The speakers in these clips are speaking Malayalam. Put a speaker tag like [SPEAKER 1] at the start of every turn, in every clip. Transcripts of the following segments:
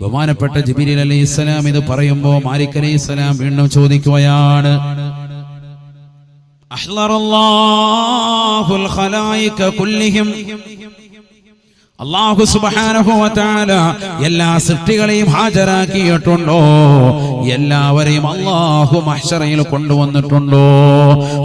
[SPEAKER 1] ബഹുമാനപ്പെട്ട ജിബിരിൽ അലൈഹി ഇസ്ലാം ഇത് പറയുമ്പോ മാലിക് അലൈഹി ഇസ്ലാം വീണ്ടും ചോദിക്കുകയാണ്. അള്ളാഹു സുബ്ഹാനഹു വ എല്ലാ സൃഷ്ടികളെയും ഹാജരാക്കിയിട്ടുണ്ടോ? എല്ലാവരെയും അള്ളാഹു മഹ്ശറയിൽ കൊണ്ടുവന്നിട്ടുണ്ടോ?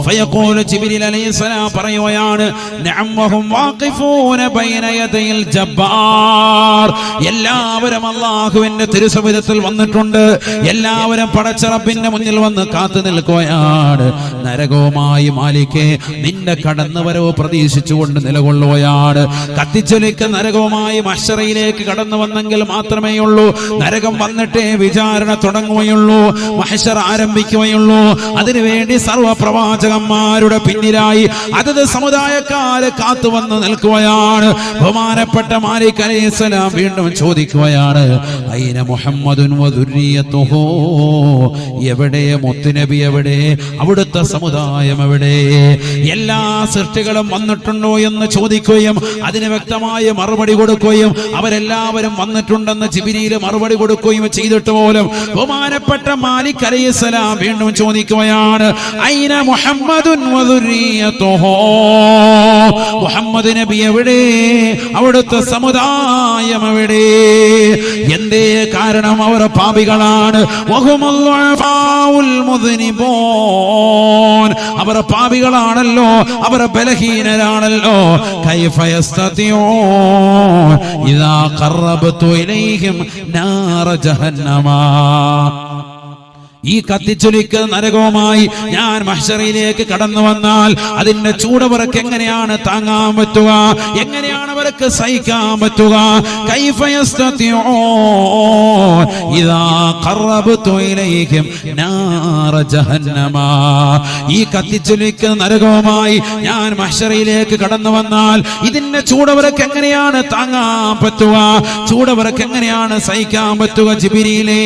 [SPEAKER 1] ഫയഖൂൽ ജിബ്രീൽ അലൈഹിസ്സലാം പറയുകയാണ് നഅമഹും വാഖിഫൂന ബൈന യദയിൽ ജബ്ബാർ. എല്ലാവരും അള്ളാഹുവിന്റെ തിരുസവിധത്തിൽ വന്നിട്ടുണ്ട്. എല്ലാവരും പടച്ച റബ്ബിന്റെ മുന്നിൽ വന്ന് കാത്തു നിൽക്കുകയാണ്. നരകവുമായി മാലിക്കെ നിന്റെ കടന്നുവരവ് പ്രതീക്ഷിച്ചുകൊണ്ട് നിലകൊള്ളുകയാണ്. കത്തിച്ചൊലിക്ക നരകവുമായി മഹ്ശറയിലേക്ക് കടന്നു വന്നെങ്കിൽ മാത്രമേ ഉള്ളൂ നരകം വന്നിട്ടേ വിചാരണ തുടങ്ങുകയുള്ളൂ മഹിഷർ ആരംഭിക്കുകയുള്ളൂ. അതിനുവേണ്ടി സർവ പ്രവാചകന്മാരുടെ പിന്നിലായി അതത് സമുദായക്കാര് കാത്തു വന്ന് നിൽക്കുകയാണ്. ബഹുമാനപ്പെട്ട മാലിക് അലൈഹിസ്സലാം വീണ്ടും ചോദിക്കുകയാണ് അയിന മുഹമ്മദുൻ എവിടെ? മുത്തുനബി എവിടെ? അവിടുത്തെ സമുദായം എവിടെ? എല്ലാ സൃഷ്ടികളും വന്നിട്ടുണ്ടോ എന്ന് ചോദിക്കുകയും അതിന് വ്യക്തമായ മറുപടി കൊടുക്കുകയും അവരെല്ലാവരും വന്നിട്ടുണ്ടെന്ന് ജിബിരിയിൽ മറുപടി കൊടുക്കുകയും ചെയ്തിട്ട് പോലും ബഹുമാനപ്പെട്ട മാലിക് അലൈഹിസ്സലാം വീണ്ടും ചോദിക്കുകയാണ് ഐന മുഹമ്മദുൻ മുഹമ്മദ് നബി എവിടെ? അവിടുത്തെ സമുദായം എവിടെ? എന്തേ കാരണം അവർ പാപികളാണ്. അവർ പാപികളാണല്ലോ അവർ ബലഹീനരാണല്ലോ. ഇതാ കറബത്തു ഇലൈഹിം നാറ ജഹന്നമ. ഈ കത്തിച്ചൊലിക്കുന്ന നരകവുമായി ഞാൻ മഹ്ഷറയിലേക്ക് കടന്നു വന്നാൽ അതിന്റെ ചൂടവർക്ക് എങ്ങനെയാണ് താങ്ങാൻ പറ്റുക? എങ്ങനെയാണ് അവർക്ക് സഹിക്കാൻ പറ്റുക? ഈ കത്തിച്ചൊലിക്കുന്ന നരകവുമായി ഞാൻ മഹ്ഷറയിലേക്ക് കടന്നു വന്നാൽ ഇതിന്റെ ചൂടവർക്ക് എങ്ങനെയാണ് താങ്ങാൻ പറ്റുക? ചൂടവർക്ക് എങ്ങനെയാണ് സഹിക്കാൻ പറ്റുക ജിബിരിയിലേ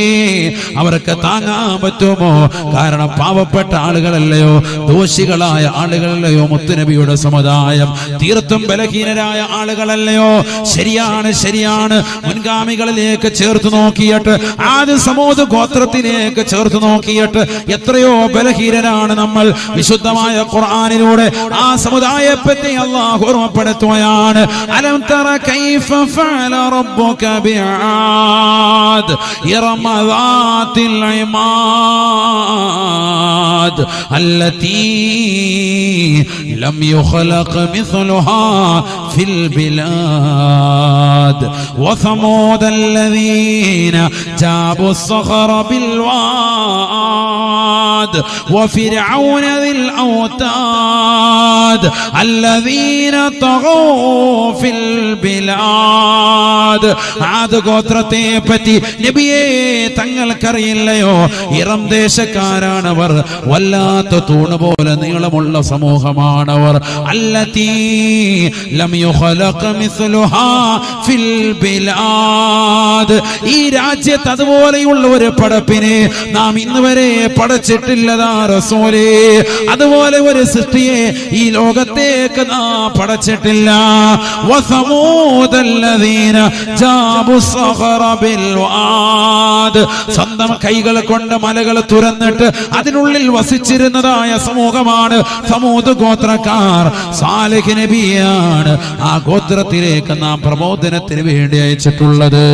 [SPEAKER 1] അവർക്ക് താങ്ങാൻ പറ്റുമോ? കാരണം പാവപ്പെട്ട ആളുകളല്ലയോ ദോഷികളായ ആളുകളല്ലയോ മുത്തുനബിയുടെ സമുദായം. തീർത്തും ബലഹീനരായ ആളുകളല്ലയോ. ശരിയാണ് ശരിയാണ്. മുൻഗാമികളിലേക്ക് ചേർത്ത് നോക്കിയിട്ട് ആദ്യ സമൂഹ ഗോത്രത്തിലേക്ക് ചേർത്ത് നോക്കിയിട്ട് എത്രയോ ബലഹീനരാണ് നമ്മൾ. വിശുദ്ധമായ ഖുർആാനിലൂടെ ആ സമുദായപ്പറ്റി അള്ളാഹ് ഓർമ്മപ്പെടുത്തുകയാണ്. അലം തറ കൈഫ ഫഅല റബ്ബുക ഇറമദാത്തിൽ ഐമാ العماد التي لم يخلق مثلها في البلاد. وثمود الذين جابوا الصخر بالواد وفرعون ذي الأوتاد الذين طغوا في البلاد ആദ് ഗോത്രത്തെ പറ്റി നബിയെ തങ്ങൾക്കറിയില്ലയോ ഇറം ദേശക്കാരാണവർ വല്ലാത്ത തൂണ് പോലെ നീളമുള്ള സമൂഹമാണവർ അല്ലതീ ലം യുഖലഖ മിസ്ലുഹാ ഫിൽ ബിലാദ് ഈ രാജ്യത്ത് അതുപോലെയുള്ള ഒരു പടപ്പിനെ നാം ഇന്ന് വരെ പടച്ചിട്ടില്ലതാ റസൂലേ. അതുപോലെ ഒരു സൃഷ്ടിയെ ഈ ലോകത്തേക്ക് നാ പടച്ചിട്ടില്ല. സ്വന്തം കൈകൾ കൊണ്ട് മലകൾ തുറന്നിട്ട് അതിനുള്ളിൽ വസിച്ചിരുന്നതായ സമൂഹമാണ് സമൂത് ഗോത്രക്കാർ. സാലിഹ് നബിയാണ് ആ ഗോത്രത്തിലേക്ക് നാം പ്രബോധനത്തിന് വേണ്ടി അയച്ചിട്ടുള്ളത്.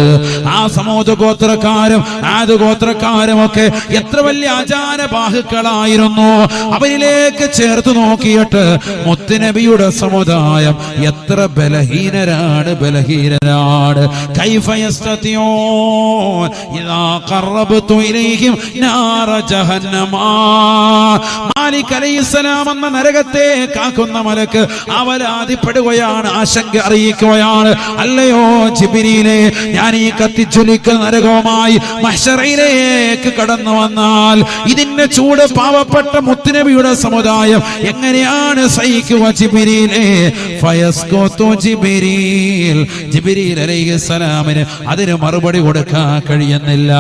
[SPEAKER 1] ആ സമൂത് ഗോത്രക്കാരും ആദ് ഗോത്രക്കാരും ഒക്കെ എത്ര വലിയ ആചാരബാഹുക്കളായിരുന്നു അവരിലേക്ക് ചേർത്ത് നോക്കിയിട്ട് മുത്തുനബിയുടെ സമുദായം എത്ര ബലഹീനരാണ് ബലഹീനരാണ്. കൈഫ യസ്തതിഊൻ ഇദാ ഖറബതു ഇലൈഹിം മാലിക് എന്ന നരകത്തെ കാക്കുന്ന മലക്ക് അവലാതിപ്പെടുകയാണ് ആശങ്ക അറിയിക്കുകയാണ്. അല്ലയോ ജിബിരിയിലെ ഞാൻ ഈ കത്തിച്ചൊലിക്കുന്ന നരകവുമായി മഷറയിലേക്ക് കടന്നു വന്നാൽ ഇതിന്റെ ചൂട് പാവപ്പെട്ട മുത്തുനബിയുടെ സമുദായം എങ്ങനെയാണ് സഹിക്കുക ജിബിരിയിലെ അതിന് മറുപടി കൊടുക്കാൻ കഴിയുന്നില്ല.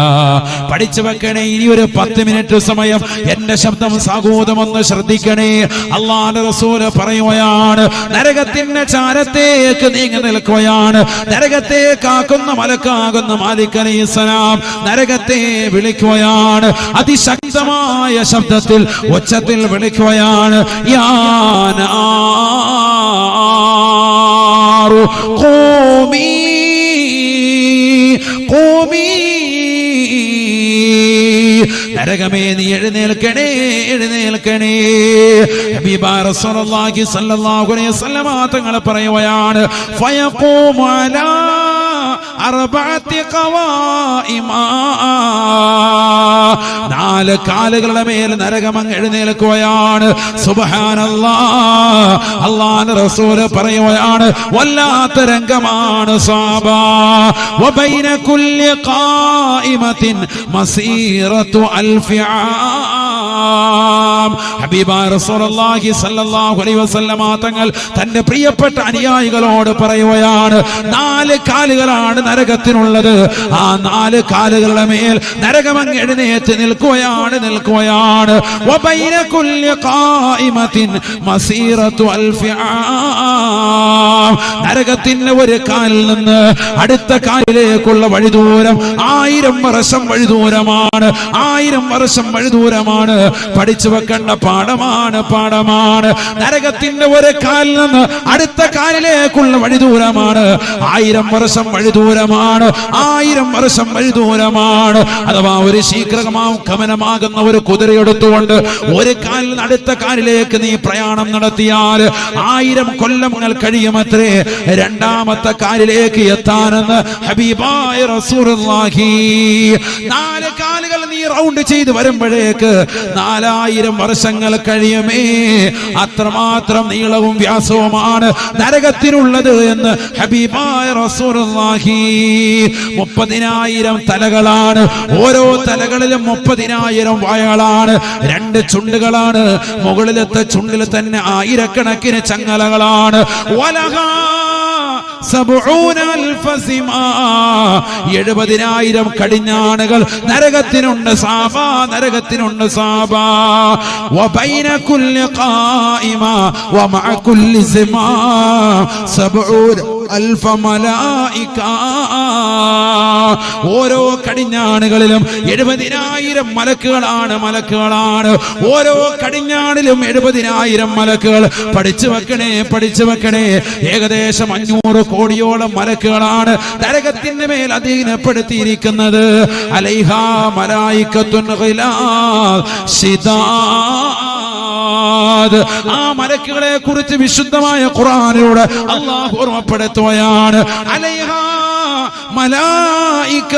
[SPEAKER 1] പഠിച്ചു വെക്കണേ ഇനി ഒരു പത്ത് മിനിറ്റ് സമയം. എന്റെ ശബ്ദം സാഗോതമൊന്ന് ശ്രദ്ധിക്കണേ. അള്ളാന്റെ റസൂൽ പറയുകയാണ് നരകത്തിന്റെ ചാരത്തേക്ക് നീങ്ങി നിൽക്കുകയാണ്. നരകത്തെ കാക്കുന്ന മലക്കാകുന്ന മാലിക് നരകത്തെ വിളിക്കുകയാണ്. അതിശക്തമായ ശബ്ദത്തിൽ ഉച്ചത്തിൽ വിളിക്കുകയാണ്. യാനാറു ഖൂമി ഖൂമി നരകമേ നീ എഴുന്നേൽക്കണേ എഴുന്നേൽക്കണേ. തങ്ങൾ പറയുകയാണ് അർബഅത്തി ഖവായിമാ നാല് കാലുകളുടെ മേൽ നരകമങ് എഴുന്നേൽക്കുകയാണ്. സുബ്ഹാനല്ലാ. അള്ളാൻ റസൂൽ പറയുകയാണ് വല്ലാത്ത രംഗമാണ് സാബ വബൈന കുല്ലി ഖായിമത്തിൻ മസീറത്തു അൽഫി വസല്ലമ തങ്ങൾ തന്റെ പ്രിയപ്പെട്ട അനുയായികളോട് പറയുകയാണ് നാല് കാലുകളാണ് നരകത്തിനുള്ളത്. ആ നാല് കാലുകളുടെ മേൽ നരകമങ്ങ് എഴുന്നേറ്റ് നിൽക്കുകയാണ് നിൽക്കുകയാണ്. നരകത്തിന്റെ ഒരു കാലിൽ നിന്ന് അടുത്ത കാലിലേക്കുള്ള വഴിദൂരം ആയിരം വർഷം വഴിദൂരമാണ്. ആയിരം വർഷം വഴിദൂരമാണ്. പഠിച്ചു വെക്കേണ്ട പാടമാണ് പാടമാണ് നരകത്തിന്റെ ഒരു കാലിൽ നിന്ന് അടുത്ത കാലിലേക്കുള്ള വഴിദൂരമാണ് ആയിരം വർഷം വഴിദൂരമാണ് ആയിരം വർഷം വഴിദൂരമാണ് അഥവാ ഒരു ശീഘ്രമാവും കമനമാകുന്ന ഒരു കുതിരയെടുത്തുകൊണ്ട് ഒരു കാലിൽ നിന്ന് അടുത്ത കാലിലേക്ക് നീ പ്രയാണം നടത്തിയാൽ ആയിരം കൊല്ലങ്ങൾ കഴിയുമത്രേ രണ്ടാമത്തെ കാലിലേക്ക് എത്താനെന്ന് ഹബീബായ റസൂലുള്ളാഹി. നാല് കാലുകൾ നീ റൗണ്ട് ചെയ്ത് വരുമ്പോഴേക്ക് നാലായിരം വർഷങ്ങൾ കഴിയുമേ. അത്രമാത്രം നീളവും വ്യാസവുമാണ് നരകത്തിനുള്ളത് എന്ന് ഹബീബായ റസൂലുള്ളാഹി. മുപ്പതിനായിരം തലകളാണ്. ഓരോ തലകളിലും മുപ്പതിനായിരം വായകളാണ്. രണ്ട് ചുണ്ടുകളാണ്. മുകളിലത്തെ ചുണ്ടിൽ തന്നെ ആയിരക്കണക്കിന് ചങ്ങലകളാണ്. സിമാ. എഴുപതിനായിരം കടിഞ്ഞാണുകൾ നരകത്തിനുണ്ട് സാബ നരകത്തിനുണ്ട് സാബ. വബൈന കുല്ലി ഖായിമ വമഅ കുല്ലി സിമാ സബഊന അൽഫ മലായിക ഓരോ കടിഞ്ഞാണുകളിലും എഴുപതിനായിരം മലക്കുകളാണ് മലക്കുകളാണ്. ഓരോ കടിഞ്ഞാണിലും എഴുപതിനായിരം മലക്കുകൾ. പഠിച്ചു വെക്കണേ പഠിച്ചു വെക്കണേ. ഏകദേശം അഞ്ഞൂറ് കോടിയോളം മലക്കുകളാണ് നരകത്തിന്റെ മേൽ അധീനപ്പെടുത്തിയിരിക്കുന്നത്. അലൈഹ മലായിക്കത്തുൻ ഗിലാദ് ശിദാദ്. ആ മലക്കുകളെ കുറിച്ച് വിശുദ്ധമായ ഖുറാനിലൂടെ അള്ളാഹു ഓർമ്മപ്പെടുത്തുകയാണ് അലൈഹാ മലായിക.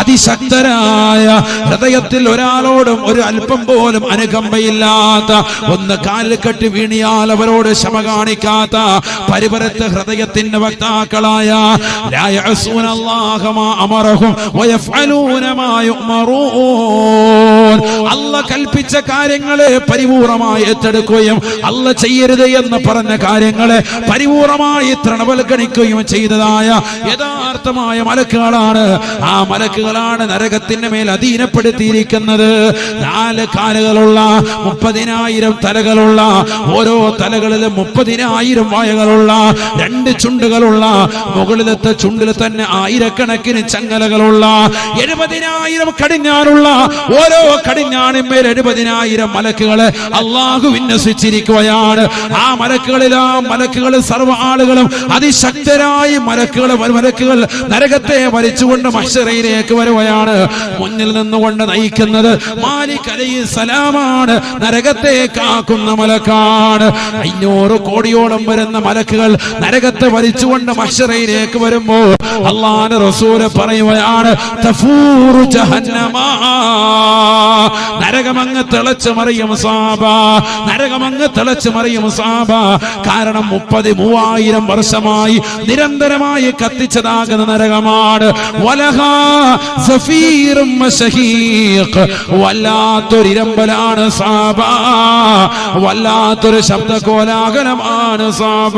[SPEAKER 1] അതിശക്തരായ ഹൃദയത്തിൽ ഒരാളോടും ഒരു അല്പം പോലും അനുകമ്പയില്ലാത്ത ഒന്ന് കാലിൽ വീണിയാൽ അവരോട് ക്ഷമ കാണിക്കാത്ത പരിപരത്ത് ഹൃദയത്തിന്റെ വക്താക്കളായ അമറഹും അല്ല കൽപ്പിച്ച കാര്യങ്ങളെ പരിപൂർണമായി ഏറ്റെടുക്കുകയും അല്ല ചെയ്യരുത് എന്ന് പറഞ്ഞ കാര്യങ്ങളെ പരിപൂർണമായി തൃണവൽക്കണിക്കുകയും ചെയ്തതായ യഥാർത്ഥമായ മലക്കുകളാണ്. ആ മലക്കുകളാണ് നരകത്തിന്റെ മേൽ അധീനപ്പെടുത്തിയിരിക്കുന്നത്. നാല് കാലുകളുള്ള മുപ്പതിനായിരം തലകളുള്ള ഓരോ തലകളിലും മുപ്പതിനായിരം വായകളുള്ള രണ്ട് ചുണ്ടുകളുള്ള മുകളിലത്തെ ചുണ്ടിൽ തന്നെ ആയിരക്കണക്കിന് ചങ്ങലകളുള്ള എഴുപതിനായിരം കടിഞ്ഞാനുള്ള ഓരോ കടിഞ്ഞാണിന്മേൽ എഴുപതിനായിരം മലക്കുകളെ അള്ളാഹു വിന്യസിച്ചിരിക്കുകയാണ്. ആ മലക്കുകളിൽ ആ മലക്കുകൾ സർവ ആളുകളും അതിശക്തരായി മലക്കുകൾ മലക്കുകൾ നരകത്തെ വലിച്ചുകൊണ്ട് മഷറയിലേക്ക് വരുകയാണ്. മുന്നിൽ നിന്നുകൊണ്ട് നയിക്കുന്നത് മാലിക് അലൈഹി സലാമാണ്. നരകത്തെ കാക്കുന്ന മലക്കാണ്. അഞ്ഞൂറ് കോടിയോളം വരുന്ന മലക്കുകൾ നരകത്തെ വലിച്ചുകൊണ്ട് മഷറയിലേക്ക് വരുമ്പോൾ അള്ളാഹ് റസൂൽ പറയുകയാണ് തഫൂറു ജഹന്നമാ നരകമങ്ങ് തിളച്ചു മറിയും സാബ. നരകമങ്ങ് തിളച്ചു മറിയും സാബ. കാരണം മുപ്പത് മൂവായിരം വർഷമായി നിരന്തരമായി കത്തിച്ചതാകുന്ന നരകമാണ്. വല്ലാത്തൊരിരമ്പലാണ് സാബ. വല്ലാത്തൊരു ശബ്ദ കോലാഹലമാണ് സാബ.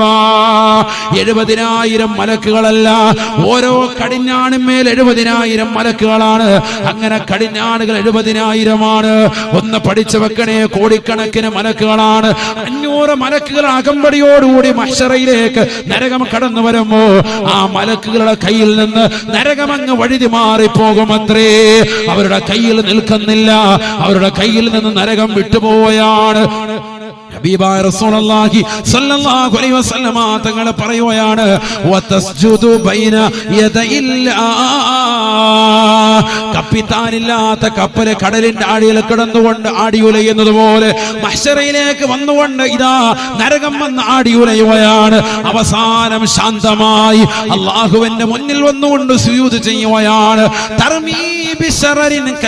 [SPEAKER 1] എഴുപതിനായിരം മലക്കുകളല്ല. ഓരോ കടിഞ്ഞാണിന്മേൽ എഴുപതിനായിരം മലക്കുകളാണ്. അങ്ങനെ കടിഞ്ഞാണുകൾ എഴുപതിനായിരമാണ്. ഒന്ന് പഠിച്ചു വെക്കണേ കോടിക്കണക്കിന് മലക്കുകളാണ്. അഞ്ഞൂറ് മലക്കുകൾ അകമ്പടിയോടുകൂടി മഷറയിലേക്ക് നരകം കടന്നു വരുമ്പോ ആ മലക്കുകളുടെ കയ്യിൽ നിന്ന് നരകമങ്ങ് വഴുതി മാറിപ്പോകുമത്രേ. അവരുടെ കയ്യിൽ നിൽക്കുന്നില്ല. അവരുടെ കയ്യിൽ നിന്ന് നരകം വിട്ടുപോവുകയാണ് തങ്ങൾ പറയുകയാണ് കപ്പിത്താനില്ലാത്ത കപ്പൽ കടലിന്റെ ആടിയിൽ കിടന്നുകൊണ്ട് ആടിയുലയുന്നത് പോലെ മഷറയിലേക്ക് വന്നുകൊണ്ട് ഇതാ നരകം വന്ന് ആടിയുലയുകയാണ്. അവസാനം ശാന്തമായി അള്ളാഹുവിന്റെ മുന്നിൽ വന്നുകൊണ്ട് സുയൂത് ചെയ്യുകയാണ്. കൊട്ടാര ബിശറരിൻ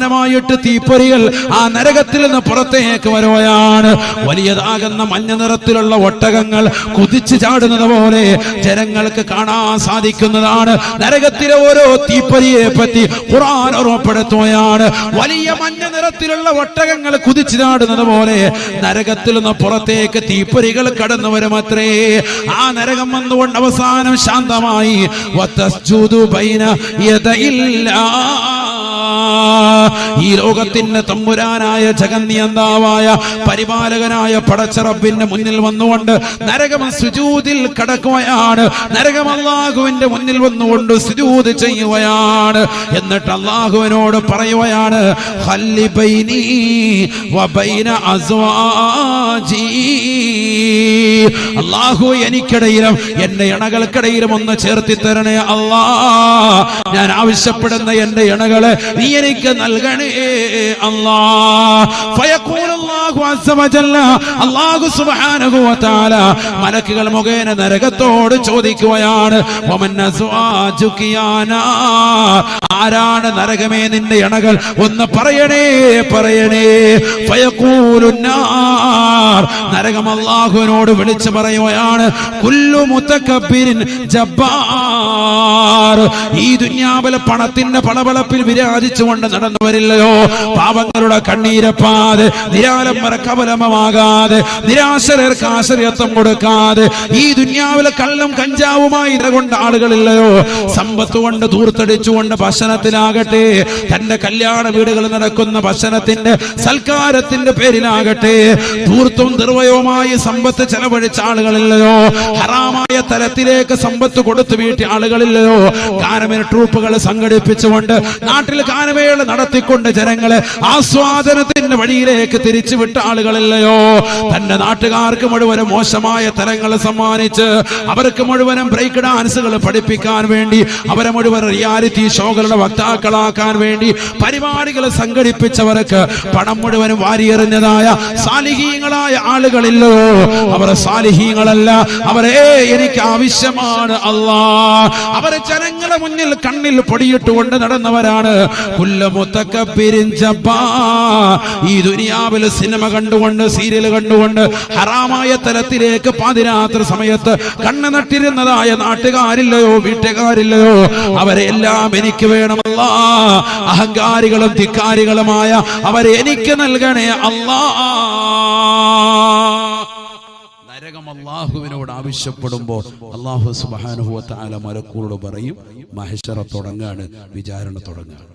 [SPEAKER 1] സമാനമായിട്ട് തീപ്പൊരികൾ ആ നരകത്തിൽ നിന്ന് പുറത്തേക്ക് വരുകയാണ്. വലിയതാകുന്ന മഞ്ഞ നിറത്തിലുള്ള ഒട്ടകങ്ങൾ കുതിച്ചു ചാടുന്നത് പോലെ ജനങ്ങൾക്ക് കാണാൻ സാധിക്കുന്നതാണ്. നരകത്തിലെ ഓരോ തീപ്പൊരിയെ പറ്റി ഖുർആൻ ഓർമ്മപ്പെടുത്തുകയാണ്. വലിയ മഞ്ഞ നിറത്തിലുള്ള ഒട്ടകങ്ങൾ കുതിച്ചു ചാടുന്നത് പോലെ നരകത്തിൽ നിന്ന് പുറത്തേക്ക് തീപ്പൊരികൾ കടന്നു വരുമത്രേ. ആ നരകം വന്നുകൊണ്ട് അവസാനം ശാന്തമായി. ബൈന യദയില്ലാ ഈ ലോകത്തിന്റെ തമ്പുരാനായ ജഗന്യന്താവായ പരിപാലകനായ പടച്ചറപ്പിന് മുന്നിൽ വന്നുകൊണ്ട് നരകം സുജൂതിൽ കടക്കുകയാണ്. നരകം അള്ളാഹുവിന്റെ മുന്നിൽ വന്നുകൊണ്ട് സുജൂത് ചെയ്യുകയാണ്. എന്നിട്ട് അള്ളാഹുവിനോട് പറയുകയാണ് അള്ളാഹു എനിക്കിടയിലും എന്റെ ഇണകൾക്കിടയിലും ഒന്ന് ചേർത്തി തരണേ അള്ളാ ഞാൻ ആവശ്യപ്പെടുന്ന എന്റെ ഇണകളെ നീ എനിക്ക് നൽകണേ അല്ലാ ഫയഖൂലു മലക്കുകൾ മുഖേന നരകത്തോട് ചോദിക്കുകയാണ്. ആരാണ് നരകമേ നിന്റെ ഇണകൾ? ഒന്ന് പറയണേ പറയണേ. നരകം അല്ലാഹുവിനോട് വിളിച്ചു പറയുകയാണ്. ജബ്ബാർ. ഈ ദുന്യാവിലെ പണത്തിന്റെ പളവളപ്പിൽ വിരാജിച്ചുകൊണ്ട് നടന്നു വരില്ലയോ പാവങ്ങളുടെ കണ്ണീരപ്പാതെ നിരാലംബര കവലമമാകാതെ നിരാശരർക്ക് ആശ്രയത്വം കൊടുക്കാതെ ഈ ദുന്യാവിലെ കള്ളം കഞ്ചാവുമായി ഇടകൊണ്ട് ആളുകളില്ലയോ? സമ്പത്ത് കൊണ്ട് ദൂർത്തടിച്ചുകൊണ്ട് ഭക്ഷണത്തിലാകട്ടെ തന്റെ കല്യാണ വീടുകളിൽ നടക്കുന്ന ഭക്ഷണത്തിന്റെ സൽക്കാരത്തിന്റെ പേരിലാകട്ടെ ധൂർത്തും നിർവയവുമായി സമ്പത്ത് ചെലവഴിച്ച ആളുകളില്ലയോ? ഹറാമായ തലത്തിലേക്ക് സമ്പത്ത് കൊടുത്തു വീട്ടിയ ആളുകളില്ലയോ? കാനമേന ട്രൂപ്പുകൾ സംഘടിപ്പിച്ചുകൊണ്ട് നാട്ടിൽ കാനമേള നടത്തിക്കൊണ്ട് ജനങ്ങളെ ആസ്വാദനത്തിന്റെ വഴിയിലേക്ക് തിരിച്ചുവിട്ട ആളുകളില്ലയോ? തന്റെ നാട്ടുകാർക്ക് മുഴുവനും മോശമായ തലങ്ങൾ സമ്മാനിച്ച് അവർക്ക് മുഴുവനും ബ്രേക്ക് ഡാൻസുകൾ പഠിപ്പിക്കാൻ വേണ്ടി അവരെ മുഴുവൻ റിയാലിറ്റി ഷോകളുടെ വക്താക്കളാക്കാൻ വേണ്ടി പരിപാടികൾ സംഘടിപ്പിച്ചവർക്ക് പണം മുഴുവനും വാരിയെറിഞ്ഞതായ സാലിഹീങ്ങളായ ആളുകളില്ലോ അവർ സാലിഹീങ്ങളല്ല. അവരെ എനിക്ക് ആവശ്യമാണ് അല്ലാ. അവരെ ജനങ്ങളെ മുന്നിൽ കണ്ണിൽ പൊടിയിട്ട് കൊണ്ട് നടന്നവരാണ്. ഈ ദുനിയാവിൽ സിനിമ കണ്ടുകൊണ്ട് സീരിയൽ കണ്ടുകൊണ്ട് ഹറാമായ തലത്തിലേക്ക് പാതിരാത്രി സമയത്ത് കണ്ണ് നട്ടിരുന്നതായ നാട്ടുകാരില്ലയോ വീട്ടുകാരില്ലയോ അവരെല്ലാം എനിക്ക് വേണമല്ല. അഹങ്കാരികളും ധിക്കാരികളുമായ അവരെ എനിക്ക് നൽകണേ അല്ലാ. നരകം അള്ളാഹുവിനോട് ആവശ്യപ്പെടുമ്പോൾ അള്ളാഹു സുബാനുഭവത്താല മരക്കൂറോട് പറയും മഹേശ്വര തുടങ്ങാണ് വിചാരണ തുടങ്ങാണ്.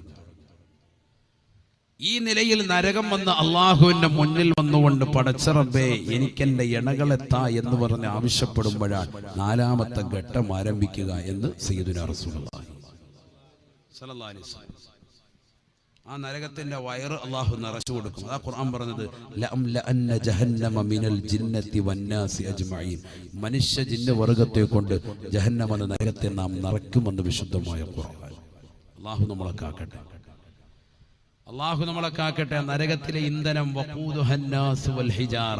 [SPEAKER 1] ഈ നിലയിൽ നരകം വന്ന് അള്ളാഹുവിന്റെ മുന്നിൽ വന്നുകൊണ്ട് പടച്ചറബേ എനിക്കെന്റെ ഇണകളെത്താ എന്ന് പറഞ്ഞ് ആവശ്യപ്പെടുമ്പോഴാണ് നാലാമത്തെ ഘട്ടം ആരംഭിക്കുക എന്ന് സീദുന. ആ നരകത്തിന്റെ വയറ് അള്ളാഹു നിറച്ചു കൊടുക്കും. അതാ ഖുർആൻ പറഞ്ഞത് മനുഷ്യ ജിന്ന വർഗത്തെ കൊണ്ട് ജഹന്നമെന്ന നരകത്തെ നാം നിറയ്ക്കുമെന്ന് വിശുദ്ധമായ ഖുർആൻ. അള്ളാഹു നമ്മളെ കാക്കട്ടെ. അള്ളാഹു നമ്മളെ കാക്കട്ടെ നരകത്തിലെ ഇന്ധനം ഹിജാറ.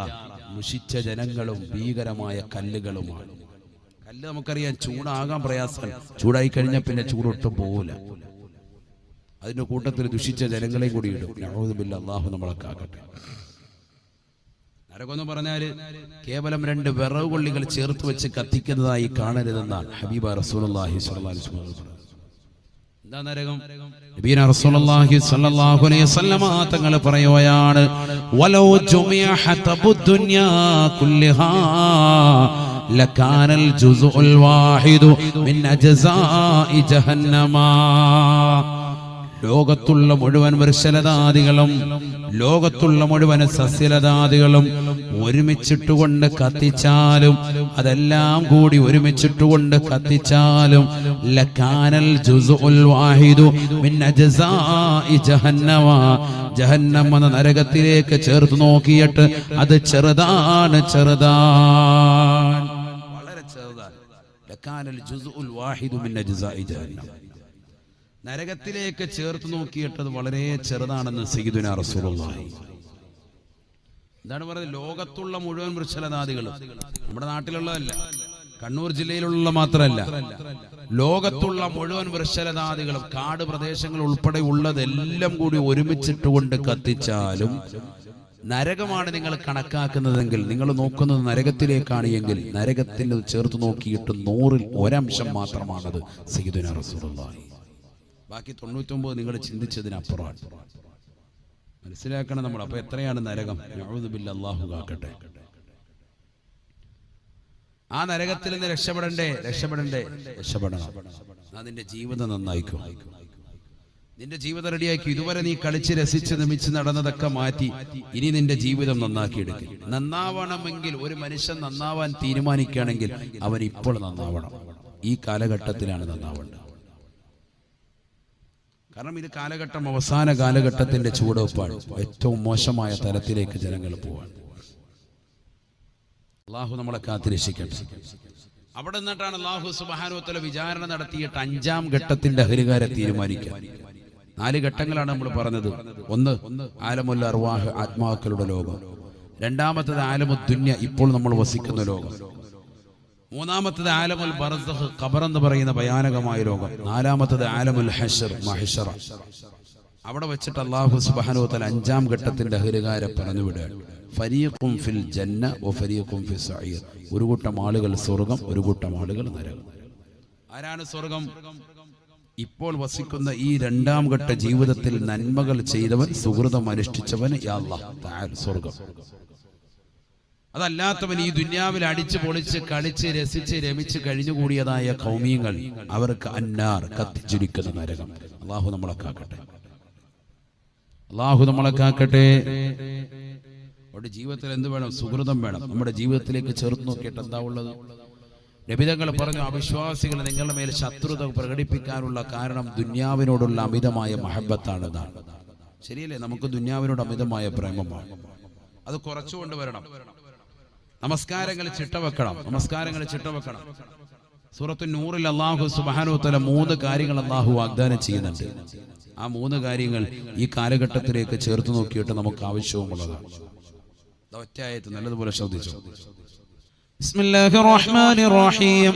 [SPEAKER 1] മുഷിച്ച ജനങ്ങളും ഭീകരമായ കല്ലുകളുമാണ്. കല്ല് നമുക്കറിയാം ചൂടാകാൻ പ്രയാസമാണ് ചൂടായി കഴിഞ്ഞാൽ പിന്നെ ചൂടൊട്ടും പോവില്ല അതിന്റെ കൂട്ടത്തിൽ ദുഷിച്ച ജനങ്ങളെയും കൂടി ഇടും. അള്ളാഹു നമ്മളെ കാക്കട്ടെ. നരകം എന്ന് പറഞ്ഞാൽ കേവലം രണ്ട് വിറവ് കൊള്ളികൾ ചേർത്ത് വെച്ച് കത്തിക്കുന്നതായി കാണരുതെന്നാണ് ഹബീബ സ്വല്ലല്ലാഹി അലൈഹി വസല്ലം തങ്ങൾ പറയുകയാണ് ലകാനൽ ജുസുൽ വാഹിദു മിൻ അജ്സാഇ ജഹന്നമാ. ലോകത്തുള്ള മുഴുവൻ വൃക്ഷലതാദികളും ലോകത്തുള്ള മുഴുവൻ സസ്യലതാദികളും ഒരുമിച്ചിട്ടുകൊണ്ട് കത്തിച്ചാലും അതെല്ലാം കൂടി ഒരുമിച്ചിട്ടുകൊണ്ട് കത്തിച്ചാലും ലക്കാനൽ വാഹിദു ജഹന്നം എന്ന നരകത്തിലേക്ക് ചേർത്ത് നോക്കിയിട്ട് അത് ചെറുതാണ് ചെറുതാണ്. വളരെ ചെറുതാണ്. ലക്കാനൽ ജുസുൽ വാഹിദു മിൻ അജ്സാഇ ജഹന്നം. നരകത്തിലേക്ക് ചേർത്ത് നോക്കിയിട്ടത് വളരെ ചെറുതാണെന്ന് സയ്യിദുന റസൂലുള്ളാഹി. എന്താണ് പറയുന്നത്? ലോകത്തുള്ള മുഴുവൻ വൃക്ഷലതാദികളും. നമ്മുടെ നാട്ടിലുള്ളതല്ല. കണ്ണൂർ ജില്ലയിലുള്ള മാത്രമല്ല. ലോകത്തുള്ള മുഴുവൻ വൃക്ഷലതാദികളും കാട് പ്രദേശങ്ങൾ ഉൾപ്പെടെ ഉള്ളതെല്ലാം കൂടി ഒരുമിച്ചിട്ടുകൊണ്ട് കത്തിച്ചാലും നരകമാണ് നിങ്ങൾ കണക്കാക്കുന്നതെങ്കിൽ നിങ്ങൾ നോക്കുന്നത് നരകത്തിലേക്കാണ് എങ്കിൽ നരകത്തിന് ചേർത്ത് നോക്കിയിട്ട് നൂറിൽ ഒരംശം മാത്രമാണത് സയ്യിദുന റസൂലുള്ളാഹി. ബാക്കി തൊണ്ണൂറ്റൊമ്പത് നിങ്ങൾ ചിന്തിച്ചതിനപ്പുറമാണ്. മനസ്സിലാക്കണം നമ്മൾ അപ്പൊ എത്രയാണ് നരകം? കാക്കട്ടെ. ആ നരകത്തിൽ നിന്ന് രക്ഷപ്പെടണ്ടേ? രക്ഷപ്പെടണ്ടേ? രക്ഷപ്പെടണം. അതിന്റെ ജീവിതം നന്നായിക്കും. നിന്റെ ജീവിതം റെഡിയാക്കി. ഇതുവരെ നീ കളിച്ച് രസിച്ച് നമിച്ച് നടന്നതൊക്കെ മാറ്റി ഇനി നിന്റെ ജീവിതം നന്നാക്കി നന്നാക്കിയെടുക്കും. നന്നാവണമെങ്കിൽ ഒരു മനുഷ്യൻ നന്നാവാൻ തീരുമാനിക്കുകയാണെങ്കിൽ അവൻ ഇപ്പോൾ നന്നാവണം. ഈ കാലഘട്ടത്തിലാണ് നന്നാവേണ്ടത്. കാരണം ഇത് കാലഘട്ടം അവസാന കാലഘട്ടത്തിന്റെ ചുവടുവെപ്പാണ്. ഏറ്റവും മോശമായ തരത്തിലേക്ക് ജനങ്ങൾ പോവാണ്. അള്ളാഹു നമ്മളെ കാത്തിരക്ഷിക്കട്ടെ. അവിടെ നിന്നിട്ടാണ് അള്ളാഹു സുബാനുത്തല വിചാരണ നടത്തിയിട്ട് അഞ്ചാം ഘട്ടത്തിന്റെ അഹരികാരെ തീരുമാനിക്കുക. നാല് ഘട്ടങ്ങളാണ് നമ്മൾ പറഞ്ഞത്. ഒന്ന് ആലമുല്ല അർവാഹ് ആത്മാക്കളുടെ ലോകം. രണ്ടാമത്തത് ആലമുദ്ദുന്യ ഇപ്പോൾ നമ്മൾ വസിക്കുന്ന ലോകം. മൂന്നാമത്തത് ആലമുൽ ബർസഖ് ഖബർ എന്ന് പറയുന്ന ഭയാനകമായ ലോകം നാലാമത്തത് ആലമുൽ ഹഷർ മഹിഷറ. അവിടെ വെച്ചിട്ട് അള്ളാഹു വതആല അഞ്ചാം ഘട്ടത്തിന്റെ ഹരികാരെ പറഞ്ഞു വിടുക ഫരീഖും ഫിൽ ജന്ന വ ഫരീഖും ഫിൽ സഈർ. ഒരു കൂട്ടം ആളുകൾ സ്വർഗം ഒരു കൂട്ടം ആളുകൾ നരകം. ആരാണ് സ്വർഗം? ഇപ്പോൾ വസിക്കുന്ന ഈ രണ്ടാം ഘട്ട ജീവിതത്തിൽ നന്മകൾ ചെയ്തവൻ സുഹൃതം അനുഷ്ഠിച്ചവൻ തആല സ്വർഗം. അതല്ലാത്തവൻ ഈ ദുന്യാവിൽ അടിച്ചു പൊളിച്ച് കളിച്ച് രസിച്ച് രമിച്ച് കഴിഞ്ഞുകൂടിയതായ കൗമീങ്ങൾ അവർക്ക് അന്നാർ കത്തിച്ചിരിക്കുന്ന നരകം. അള്ളാഹു നമ്മളെ കാക്കട്ടെ. അള്ളാഹു നമ്മളെ കാക്കട്ടെ. നമ്മുടെ ജീവിതത്തിൽ എന്ത് വേണം? സുഹൃതം വേണം. നമ്മുടെ ജീവിതത്തിലേക്ക് ചേർത്ത് നോക്കിയിട്ട് എന്താ ഉള്ളത്? രബിതങ്ങൾ പറഞ്ഞു അവിശ്വാസികൾ നിങ്ങളുടെ മേൽ ശത്രുത പ്രകടിപ്പിക്കാനുള്ള കാരണം ദുന്യാവിനോടുള്ള അമിതമായ മഹബത്താണെന്നാണ് ശരിയല്ലേ? നമുക്ക് ദുന്യാവിനോട് അമിതമായ പ്രേമമാണ്. അത് കുറച്ചുകൊണ്ട് വരണം. നമസ്കാരങ്ങൾ ചിട്ടവെക്കണം നമസ്കാരങ്ങൾ ചിട്ടവെക്കണം സൂറത്ത് നൂറിൽ അള്ളാഹു സുബാനോത്തല മൂന്ന് കാര്യങ്ങൾ അള്ളാഹു വാഗ്ദാനം ചെയ്യുന്നുണ്ട്. ആ മൂന്ന് കാര്യങ്ങൾ ഈ കാലഘട്ടത്തിലേക്ക് ചേർത്ത് നോക്കിയിട്ട് നമുക്ക് ആവശ്യവുമുള്ളതാണ്. ഒറ്റയായത്ത് നല്ലതുപോലെ ശ്രദ്ധിച്ചു.
[SPEAKER 2] റഹീം.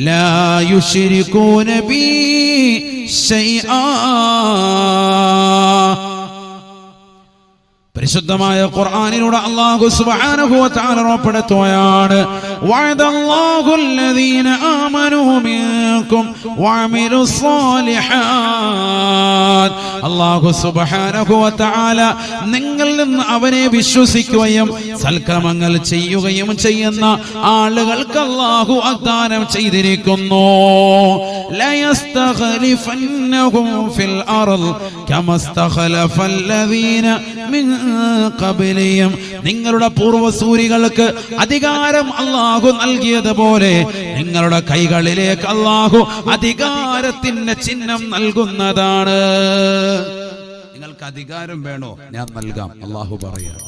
[SPEAKER 2] لا يشركون بي شيئا പരിശുദ്ധമായ ഖുർആനിലൂടെ അല്ലാഹു സുബ്ഹാനഹു വ തആല ഉറപ്പെടുത്തുകയാണ് വഅദല്ലാഹു അല്ലദീന ആമനൂ മിൻകും വഅമിലുസ് സാലിഹാത്ത് അല്ലാഹു സുബ്ഹാനഹു വ നിങ്ങളിൽ നിന്ന് അവനെ വിശ്വസിക്കുകയും സൽക്രമങ്ങൾ ചെയ്യുകയും ചെയ്യുന്ന ആളുകൾക്ക് അല്ലാഹു വാഗ്ദാനം ചെയ്തിരിക്കുന്നു. ലയസ്തഖലിഫന്നഹും ഫിൽ അർൾ കമാ ഇസ്തഖലഫല്ലദീന മിൻ ഖബലിയും നിങ്ങളുടെ പൂർവസൂരികൾക്ക് അധികാരം അല്ലാഹു നൽകിയതുപോലെ നിങ്ങളുടെ കൈകളിലേക്ക് അല്ലാഹു അധികാരത്തിന്റെ ചിഹ്നം നൽകുന്നതാണ്
[SPEAKER 1] നിങ്ങൾക്ക് അധികാരം വേണോ ഞാൻ നൽകാം അള്ളാഹു പറയാം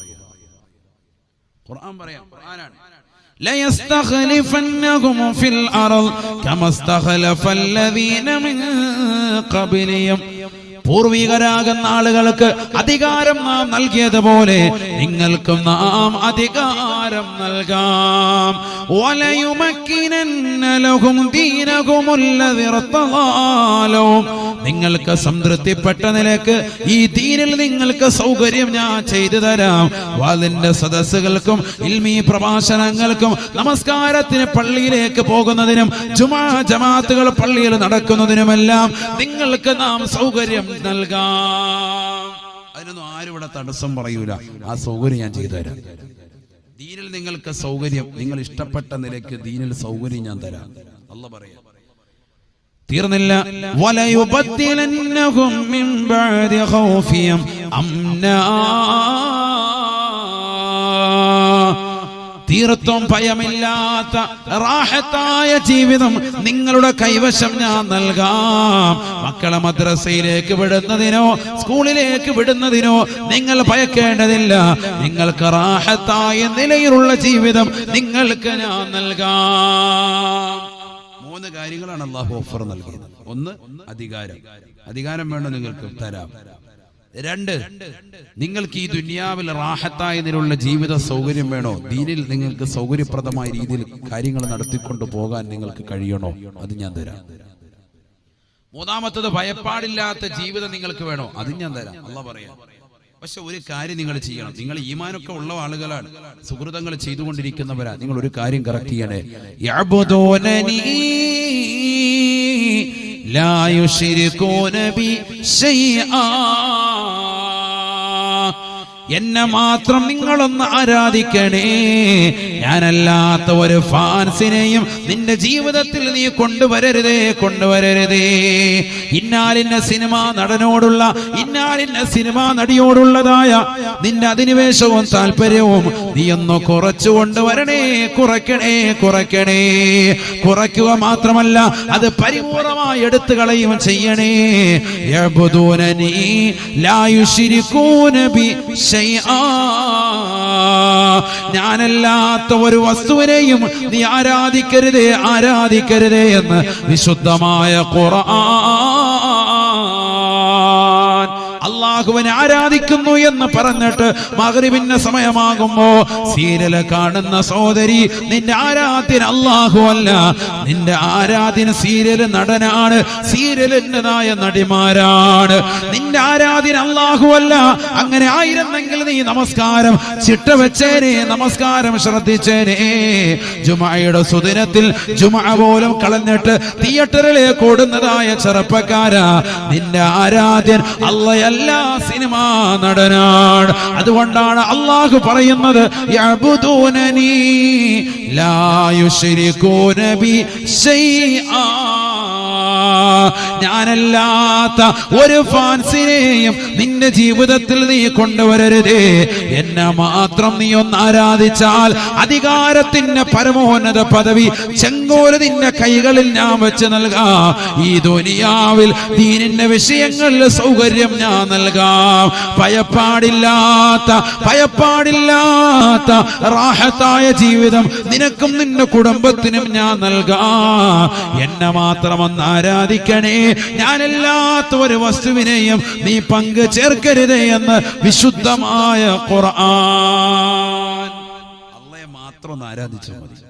[SPEAKER 1] ഖുർആൻ പറയാം ഖുർആനാണ്
[SPEAKER 2] ليستخلفنهم في الأرض كما استخلف الذين من قبلهم പൂർവികരാകുന്ന ആളുകൾക്ക് അധികാരം നാം നൽകിയതുപോലെ നിങ്ങൾക്കും നാം അധികാരം നൽകാം ലഹും. നിങ്ങൾക്ക് സംതൃപ്തിപ്പെട്ട നിലയ്ക്ക് ഈ ദീനിൽ നിങ്ങൾക്ക് സൗകര്യം ഞാൻ ചെയ്തു തരാം വാതിന്റെ സദസ്സുകൾക്കും ഇൽമി പ്രഭാഷണങ്ങൾക്കും നമസ്കാരത്തിന് പള്ളിയിലേക്ക് പോകുന്നതിനും ജുമാ ജമാത്തുകൾ പള്ളിയിൽ നടക്കുന്നതിനുമെല്ലാം നിങ്ങൾക്ക് നാം സൗകര്യം നൽകാം.
[SPEAKER 1] അതിനൊന്നും ആരും ഇവിടെ തടസ്സം പറയൂല. ആ സൗകര്യം ഞാൻ ചെയ്തു തരാം. ദീനിൽ നിങ്ങൾക്ക് സൗകര്യം നിങ്ങൾ ഇഷ്ടപ്പെട്ട നിലയ്ക്ക് ദീനിൽ സൗകര്യം ഞാൻ തരാം. അല്ല പറയാം.
[SPEAKER 2] തീർന്നില്ല. വലയുബദ്ദിലന്നഹും തീർത്തും ഭയമില്ലാത്ത റാഹത്തായ ജീവിതം നിങ്ങളുടെ കൈവശം ഞാൻ നൽകാം. മക്കളെ മദ്രസയിലേക്ക് വിടുന്നതിനോ സ്കൂളിലേക്ക് വിടുന്നതിനോ നിങ്ങൾ ഭയക്കേണ്ടതില്ല. നിങ്ങൾക്ക് റാഹത്തായ നിലയിലുള്ള ജീവിതം നിങ്ങൾക്ക് ഞാൻ നൽകാം.
[SPEAKER 1] മൂന്ന് കാര്യങ്ങളാണ് അള്ളാഹു ഓഫർ നൽകുന്നത് ഒന്ന് അധികാരം. അധികാരം വേണം നിങ്ങൾക്ക് തരാം. രണ്ട് നിങ്ങൾക്ക് ഈ ദുനിയാവിൽ റാഹത്തായതിനുള്ള ജീവിത സൗകര്യം വേണോ? ദീനിൽ നിങ്ങൾക്ക് സൗകര്യപ്രദമായ രീതിയിൽ കാര്യങ്ങൾ നടത്തിക്കൊണ്ട് പോകാൻ നിങ്ങൾക്ക് കഴിയണോ? അത് ഞാൻ തരാം. മൂന്നാമത്തത് ഭയപ്പാടില്ലാത്ത ജീവിതം നിങ്ങൾക്ക് വേണോ? അത് ഞാൻ തരാം. അല്ല പറയാം. പക്ഷെ ഒരു കാര്യം നിങ്ങൾ ചെയ്യണം. നിങ്ങൾ ഈമാനൊക്കെ ഉള്ള ആളുകളാണ്. സുഹൃതങ്ങൾ ചെയ്തുകൊണ്ടിരിക്കുന്നവരാ. നിങ്ങൾ ഒരു കാര്യം കറക്റ്റ് ചെയ്യണേ.
[SPEAKER 2] لا يشركون بي شيئا എന്നെ മാത്രം നിങ്ങളൊന്ന് ആരാധിക്കണേ ഞാനല്ലാത്ത ഒരു ഫാൻസിനെയും നിന്റെ ജീവിതത്തിൽ നീ കൊണ്ടുവരരുതേ കൊണ്ടുവരരുതേ. ഇന്നാലിന്ന സിനിമ നടനോടുള്ള ഇന്നാലിന്ന സിനിമ നടിയോടുള്ളതായ നിന്റെ അധിനിവേശവും താല്പര്യവും നീ ഒന്ന് കുറച്ചു കൊണ്ടുവരണേ കുറയ്ക്കണേ കുറയ്ക്കണേ. കുറയ്ക്കുക മാത്രമല്ല അത് പരിപൂർണമായി എടുത്തു കളയും ചെയ്യണേ. യഅ്ബുദൂനനി ലാ യുശ്രികൂന ബി ശൈആ. ഞാനല്ലാത്ത ഒരു വസ്തുവിനെയും നീ ആരാധിക്കരുതേ ആരാധിക്കരുതേ എന്ന് വിശുദ്ധമായ ഖുർആൻ അള്ളാഹുവിനെ ആരാധിക്കുന്നു എന്ന് പറഞ്ഞിട്ട് മകരിവിന്റെ സമയമാകുമ്പോ സീരിയൽ കാണുന്ന സഹോദരി നിന്റെ ആരാധ്യൻ അള്ളാഹു അല്ല. നിന്റെ ആരാധ്യൻ സീരിയൽ നടനാണ്. സീരിയലിന്റെതായ നടിമാരാണ്. നിന്റെ ആരാധ്യൻ അള്ളാഹു അല്ല. അങ്ങനെ ആയിരുന്നെങ്കിൽ നീ നമസ്കാരം ചിട്ട വെച്ചേനെ നമസ്കാരം ശ്രദ്ധിച്ചേനെ. ജുമായയുടെ സുദിനത്തിൽ ജുമ പോലും കളഞ്ഞിട്ട് തിയേറ്ററിലേക്ക് ഓടുന്നതായ ചെറുപ്പക്കാരാ. നിന്റെ ആരാധ്യൻ അല്ലയല്ല സിനിമാ നടനാണ്. അതുകൊണ്ടാണ് അള്ളാഹു പറയുന്നത് ഞാനല്ലാത്ത ഒരു ഫാൻസിനെയും നിന്റെ ജീവിതത്തിൽ നീ കൊണ്ടുവരരുതേ. എന്നെ മാത്രം നീ ഒന്ന് ആരാധിച്ചാൽ അധികാരത്തിന്റെ പരമോന്നത പദവി ചെങ്കോൽ നിന്റെ കൈകളിൽ ഞാൻ വെച്ച് നൽകാം. ഈ ദുനിയാവിൽ ദീനിന്റെ വിഷയങ്ങളിൽ സൗകര്യം ഞാൻ നൽകാം. ഭയപ്പാടില്ലാത്ത ഭയപ്പാടില്ലാത്ത റാഹത്തായ ജീവിതം നിനക്കും നിന്റെ കുടുംബത്തിനും ഞാൻ നൽകാം. എന്നെ മാത്രം ഒന്ന് ആരാധിക്കണേ. ഞാനല്ലാത്ത ഒരു വസ്തുവിനെയും നീ പങ്ക് ചേർക്കരുതേ എന്ന് വിശുദ്ധമായ ഖുർആൻ.
[SPEAKER 1] അള്ളയെ മാത്രം ഒന്ന് ആരാധിച്ചാൽ മതി.